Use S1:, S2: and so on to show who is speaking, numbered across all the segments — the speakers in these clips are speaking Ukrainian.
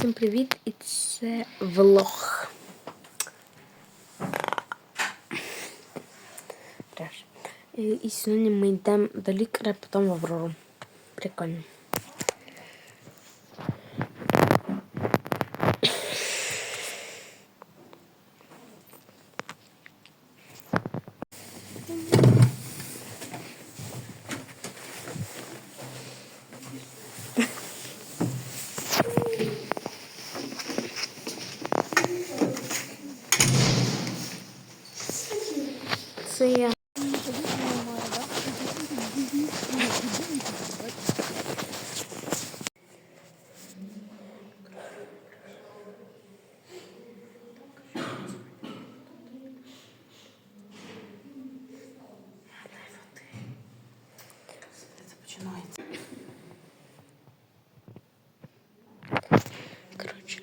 S1: Всім привіт! І це влог. І сьогодні ми йдемо до лікаря, потім в Аврору. Прикольно. Це я. Коротше,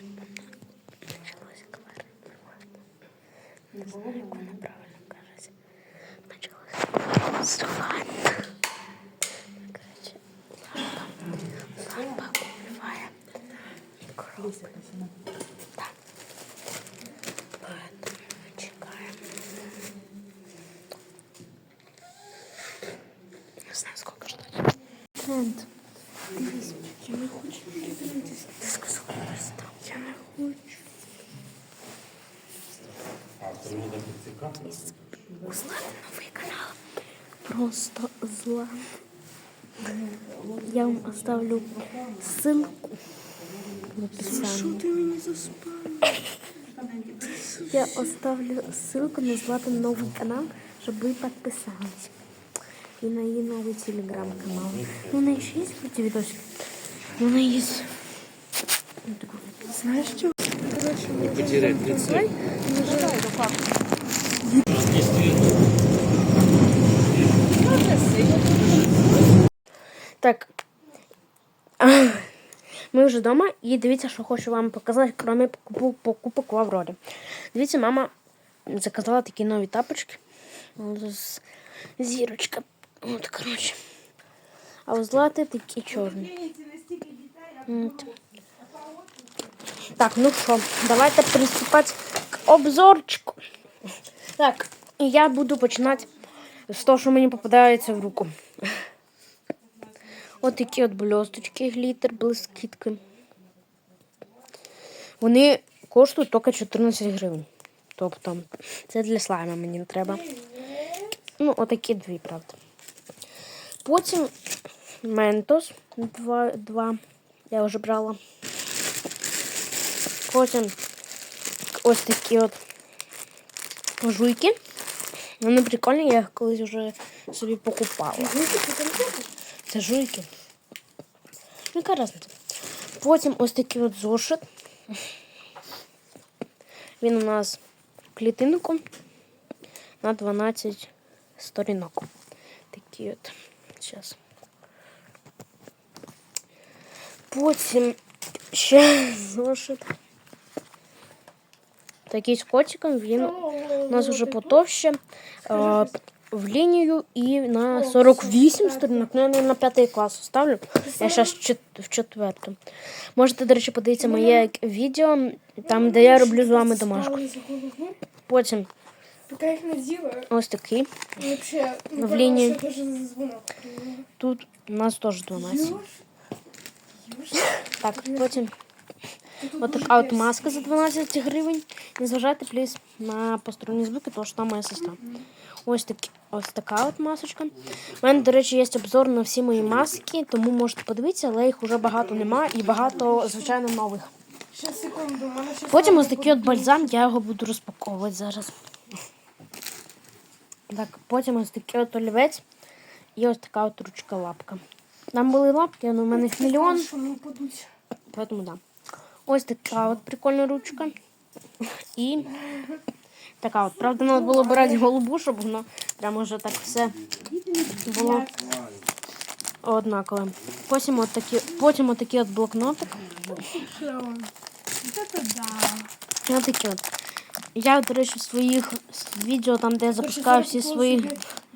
S1: почалося квартирувати. Не знаю, як вона правильно кажеться. Почалося квартирувати. Коротше, лампа. Лампа убиває мікроби. Так. Поэтому чекаємо. Не знаю, сколько ждать Тренд. Дивись, я не хочу дивитися. Ти сказала просто. Я не хочу. Узнати новий канал. Просто зла. Я вам оставлю ссылку в описании.
S2: Ти мені заспав.
S1: Я оставлю ссылку на Златан новый канал, чтобы вы подписались. И на ее новый телеграм-канал. Ну, нее еще есть эти видосики? Ну, нее есть... Ну, такой вот.
S2: Знаєш що? Коротше,
S3: потерять лицо.
S2: Не жирай, до факту.
S1: Так. Ми вже вдома і дивіться, що хочу вам показати, крім покупок, в Аврорі. Дивіться, мама заказала такі нові тапочки. Зірочка. От, коротше. А у Злати такі чорні. От. Так, ну що, давайте приступати к обзорчику. Так, я буду починати з того, що мені попадається в руку. От такі от блісточки, глітер, блискітки. Вони коштують тільки 14 гривень. Тобто, це для слайма мені не треба. Ну, отакі дві, правда. Потім ментос два, два. Я вже брала. Потім ось такі от жуйки. Вони прикольні, я їх колись вже собі покупала. Це жуйки. Ну, яка різниця? Потім ось такий от зошит. Він у нас в клітинку на 12 сторінок. Такі от. Зараз. Потім ще зошит. Такий з котиком, він у нас вже потовще. Е, в лінію і на 48 сторінок. Ну, я на п'ятий клас ставлю. Я зараз в четверту. Можете, до речі, подивитися моє відео, там, де я роблю з вами домашку. Потім
S2: Поки їх не з'їла,
S1: ось такий.
S2: вообще,
S1: В лінії. Тут у нас теж 12.
S2: Юж?
S1: Так, потім от така от маска за 12 гривень. Не зважайте, пліс, на посторонні звуки, тому що там моя сестра. Ось, такі, ось така от масочка. У мене, до речі, є обзор на всі мої маски, тому можете подивитися, але їх вже багато нема і багато, звичайно, нових. Потім ось такий от бальзам, я його буду розпаковувати зараз. Так, потім ось такий от олівець і ось така от ручка-лапка. Там були лапки, але у мене їх мільйон,
S2: що
S1: тому да. Ось така от прикольна ручка. І така от. Правда, треба було брати голубу, щоб воно прямо вже так все було однакове. Потім от такі, потім от такий от блокнотик. От такі от. Я, до речі, в своїх відео, там, де я запускаю всі свої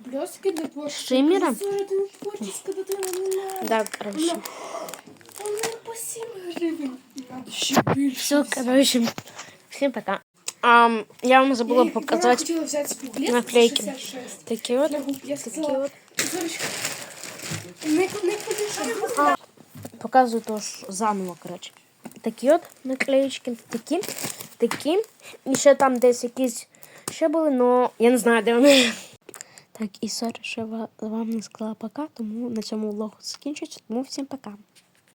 S2: Блестки для почти.
S1: Шиммера?
S2: Ты хочешь, когда ты не
S1: Да, короче.
S2: Он по 7 гривен. Ще більше.
S1: Все, короче, всем пока. А, я вам забыла
S2: Я
S1: показать
S2: хотіла взяти спідлет
S1: наклейки.
S2: 66.
S1: такие вот.
S2: Для губ. Я
S1: Такі
S2: сказала,
S1: от.
S2: Зорочка, не, не куди, що
S1: Показую тож заново, коротше. Такі от наклеїчки, такі, такі. І ще там десь якісь ще були, але я не знаю, де вони. Так, і сорі, що вам не сказала пока, тому на цьому влог закінчується. Тому всім пока.